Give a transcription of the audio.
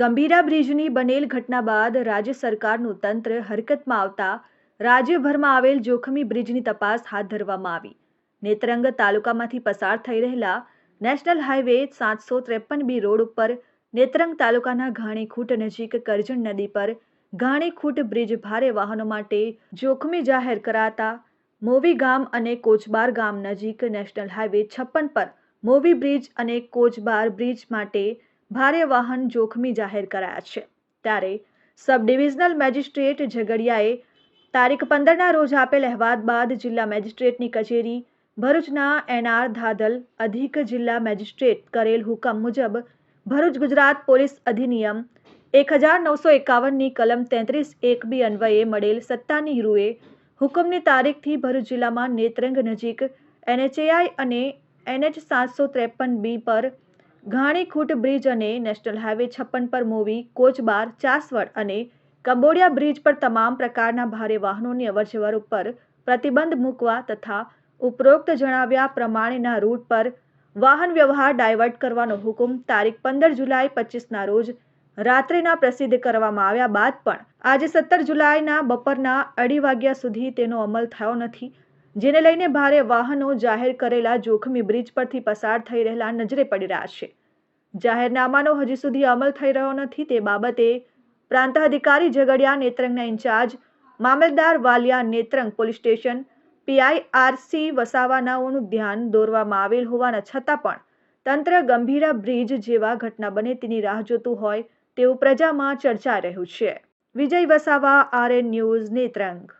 ગંભીરા બ્રિજની બનેલ ઘટના બાદ રાજ્ય સરકારનું તંત્ર હરકતમાં આવતા રાજ્યભરમાં આવેલ જોખમી બ્રિજની તપાસ હાથ ધરવામાં આવી. નેત્રંગ તાલુકામાંથી પસાર થઈ રહેલા નેશનલ હાઈવે સાતસો ત્રેપન બી રોડ ઉપર નેત્રંગ તાલુકાના ઘાણીખૂટ નજીક કરજણ નદી પર ઘાણીખૂટ બ્રિજ ભારે વાહનો માટે જોખમી જાહેર કરાતા મોવી ગામ અને કોચબાર ગામ નજીક નેશનલ હાઈવે છપ્પન પર મોવી બ્રિજ અને કોચબાર બ્રિજ માટે ભારે વાહન જોખમી જાહેર કરાયા છે. ત્યારે સબ ડિવિઝનલ મેજિસ્ટ્રેટ ઝઘડિયાએ તારીખ પંદરના રોજ આપેલ અહેવાદ બાદ જિલ્લા મેજિસ્ટ્રેટની કચેરી ભરૂચના એનઆર ધાદલ અધિક જિલ્લા મેજિસ્ટ્રેટ કરેલ હુકમ મુજબ ભરૂચ ગુજરાત પોલીસ અધિનિયમ એક હજાર નવસો એકાવનની કલમ તેત્રીસ એક બી અન્વયે મળેલ સત્તાની રૂએ હુકમની તારીખથી ભરૂચ જિલ્લામાં નેત્રંગ નજીક એનએચએઆઈ અને એનએચ સાતસો ત્રેપન બી પર ઘાણીખૂટ બ્રિજ અને નેશનલ હાઈવે છપ્પન પર મૂવી કોચબાર ચાસવડ અને કંબોડિયા બ્રિજ પર તમામ પ્રકારના ભારે વાહનોની અવરજવર ઉપર પ્રતિબંધ મૂકવા તથા ઉપરોક્ત જણાવ્યા પ્રમાણેના રૂટ પર વાહન વ્યવહાર ડાયવર્ટ કરવાનો હુકમ તારીખ પંદર જુલાઈ પચીસના રોજ રાત્રિના પ્રસિદ્ધ કરવામાં આવ્યા બાદ પણ આજે સત્તર જુલાઈના બપોરના અઢી વાગ્યા સુધી તેનો અમલ થયો નથી. જેને લઈને ભારે વાહનો જાહેર કરેલા જોખમી બ્રિજ પરથી પસાર થઈ રહેલા નજરે પડી રહ્યા છે. જાહેરનામાનો હજી સુધી અમલ થઈ રહ્યો નથી. તે બાબતે પ્રાંત અધિકારી ઝઘડિયા નેત્રંગના ઇન્ચાર્જ મામલદાર Valia Netrang police station P I R C વસાવાનાઓનું ધ્યાન દોરવામાં આવેલ હોવાના છતાં પણ તંત્ર ગંભીરા બ્રિજ જેવા ઘટના બને તેની રાહ જોતું હોય તેવું પ્રજામાં ચર્ચાઈ રહ્યું છે. Vijay Vasava, R N news, Netrang.